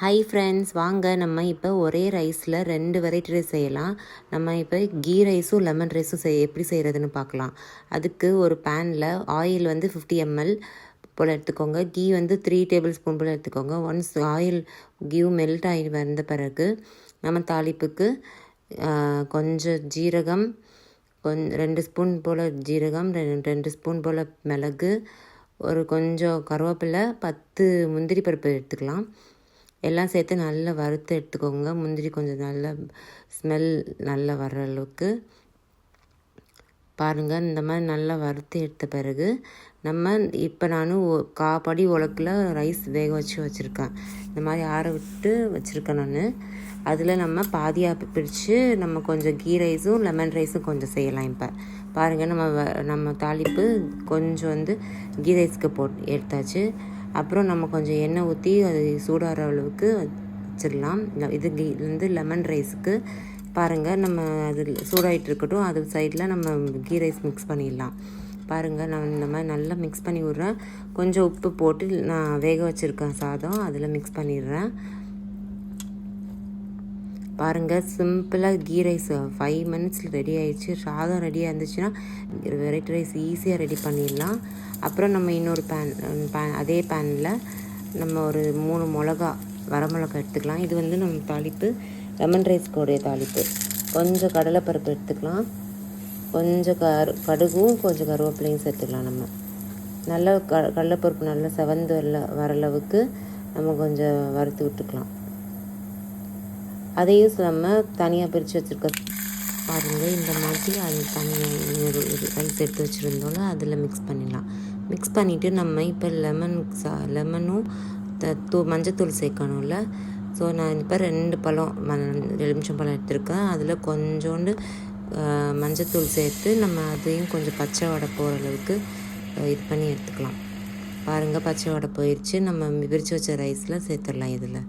Hi friends வாங்க நம்ம இப்போ ஒரே ரைஸில் ரெண்டு வெரைட்டி ரைஸ் செய்யலாம். நம்ம இப்போ கீ ரைஸும் லெமன் ரைஸும் செய் எப்படி செய்கிறதுன்னு பார்க்கலாம். அதுக்கு ஒரு பேனில் ஆயில் வந்து ஃபிஃப்டி எம்எல் போல் எடுத்துக்கோங்க. கீ வந்து த்ரீ டேபிள் ஸ்பூன் போல் எடுத்துக்கோங்க. ஒன்ஸ் ஆயில் கீவ் மெல்ட் ஆகி வந்த பிறகு நம்ம தாளிப்புக்கு கொஞ்சம் ஜீரகம் கொஞ் ரெண்டு ஸ்பூன் போல் ஜீரகம் ரெண்டு ரெண்டு ஸ்பூன் போல் மிளகு ஒரு கொஞ்சம் கருவேப்பிலை பத்து முந்திரி பருப்பு எடுத்துக்கலாம். எல்லாம் சேர்த்து நல்லா வறுத்து எடுத்துக்கோங்க. முந்திரி கொஞ்சம் நல்லா ஸ்மெல் நல்லா வர்ற அளவுக்கு. பாருங்கள் இந்த மாதிரி நல்லா வறுத்து எடுத்த பிறகு நம்ம இப்போ நான் காப்படி உலக்கில் ரைஸ் வேக வச்சு வச்சுருக்கேன். இந்த மாதிரி ஆற விட்டு வச்சுருக்கேன் நான். அதில் நம்ம பாதியாக பிரித்து நம்ம கொஞ்சம் கீ ரைஸும் லெமன் ரைஸும் கொஞ்சம் செய்யலாம் இப்போ. பாருங்கள் நம்ம வ- நம்ம தாளிப்பு கொஞ்சம் வந்து கீ ரைஸ்க்கு போட் எடுத்தாச்சு. அப்புறம் நம்ம கொஞ்சம் எண்ணெய் ஊற்றி அது சூடாகிற அளவுக்கு வச்சிடலாம். இது கீ இது வந்து லெமன் ரைஸுக்கு பாருங்கள் நம்ம அது சூடாகிட்டு இருக்கட்டும். அது சைடில் நம்ம கீ ரைஸ் மிக்ஸ் பண்ணிடலாம். பாருங்கள் நான் இந்த மாதிரி நல்லா மிக்ஸ் பண்ணி விட்றேன். கொஞ்சம் உப்பு போட்டு நான் வேக வச்சுருக்கேன் சாதம் அதில் மிக்ஸ் பண்ணிடுறேன். பாருங்கள் சிம்பிளாக கீ ரைஸ் ஃபைவ் மினிட்ஸில் ரெடி ஆயிடுச்சு. சாதம் ரெடியாக இருந்துச்சுன்னா வெரைட்டி ரைஸ் ஈஸியாக ரெடி பண்ணிடலாம். அப்புறம் நம்ம இன்னொரு பேன் பேன் அதே பேனில் நம்ம ஒரு மூணு மிளகா வரமிளகா எடுத்துக்கலாம். இது வந்து நம்ம தாளிப்பு லெமன் ரைஸ்க்கோடைய தாளிப்பு. கொஞ்சம் கடலைப்பருப்பு எடுத்துக்கலாம். கொஞ்சம் கரு கடுகும் கொஞ்சம் கருவேப்பிலையும் சேர்த்துக்கலாம் நம்ம. நல்லா க கடலைப்பருப்பு நல்லா செவந்து வரல வர அளவுக்கு நம்ம கொஞ்சம் வறுத்து விட்டுக்கலாம். அதையும் நம்ம தனியாக பிரித்து வச்சுருக்க பாருங்கள் இந்த மாதிரி அது தனியாக ரைஸ் எடுத்து வச்சுருந்தோம்ல அதில் மிக்ஸ் பண்ணிடலாம். மிக்ஸ் பண்ணிவிட்டு நம்ம இப்போ லெமன் சா லெமனும் த தூ மஞ்சத்தூள் சேர்க்கணும்ல. ஸோ நான் இப்போ ரெண்டு பழம் ம எலுமிச்சம் பழம் எடுத்திருக்கேன். அதில் கொஞ்சோண்டு மஞ்சத்தூள் சேர்த்து நம்ம அதையும் கொஞ்சம் பச்சை வடை போகிற அளவுக்கு இது பண்ணி எடுத்துக்கலாம். பாருங்கள் பச்சை வடை போயிடுச்சு நம்ம பிரித்து வச்ச ரைஸில் சேர்த்துடலாம் இதில்.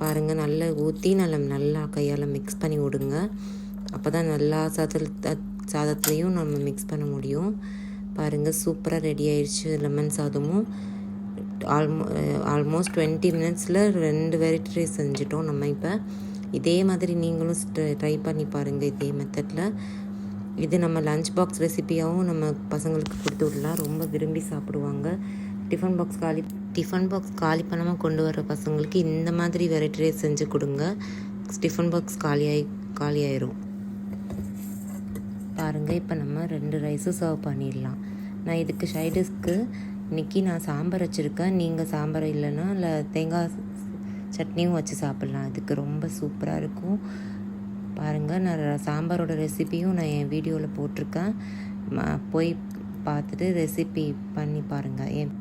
பாருங்கள் நல்லா ஊற்றி நல்லா நல்லா கையால் மிக்ஸ் பண்ணி விடுங்க. அப்போ தான் நல்லா சாதத்தில் சாதத்துலேயும் நம்ம மிக்ஸ் பண்ண முடியும். பாருங்கள் சூப்பராக ரெடி ஆயிடுச்சு லெமன் சாதமும். ஆல்மோ ஆல்மோஸ்ட் டுவெண்ட்டி மினிட்ஸில் ரெண்டு வெரைட்டி செஞ்சிட்டோம் நம்ம இப்போ. இதே மாதிரி நீங்களும் ட்ரை பண்ணி பாருங்கள் இதே மெத்தடில் இது நம்ம லஞ்ச் பாக்ஸ் ரெசிபியாகவும் நம்ம பசங்களுக்கு கொடுத்து விடலாம். ரொம்ப விரும்பி சாப்பிடுவாங்க. டிஃபன் பாக்ஸ் காலி டிஃபன் பாக்ஸ் காலி பண்ணாமல் கொண்டு வர பசங்களுக்கு இந்த மாதிரி வெரைட்டி ரைஸ் செஞ்சு கொடுங்க. டிஃபன் பாக்ஸ் காலியாகி காலியாயிரும். பாருங்கள் இப்போ நம்ம ரெண்டு ரைஸும் சர்வ் பண்ணிடலாம். நான் இதுக்கு சைடிஸ்க்கு இன்றைக்கி நான் சாம்பார் வச்சுருக்கேன். நீங்கள் சாம்பார் இல்லைன்னா இல்லை தேங்காய் சட்னியும் வச்சு சாப்பிட்லாம். இதுக்கு ரொம்ப சூப்பராக இருக்கும். பாருங்கள் நான் சாம்பாரோட ரெசிபியும் நான் என் வீடியோவில் போட்டிருக்கேன். போய் பார்த்துட்டு ரெசிபி பண்ணி பாருங்கள் என்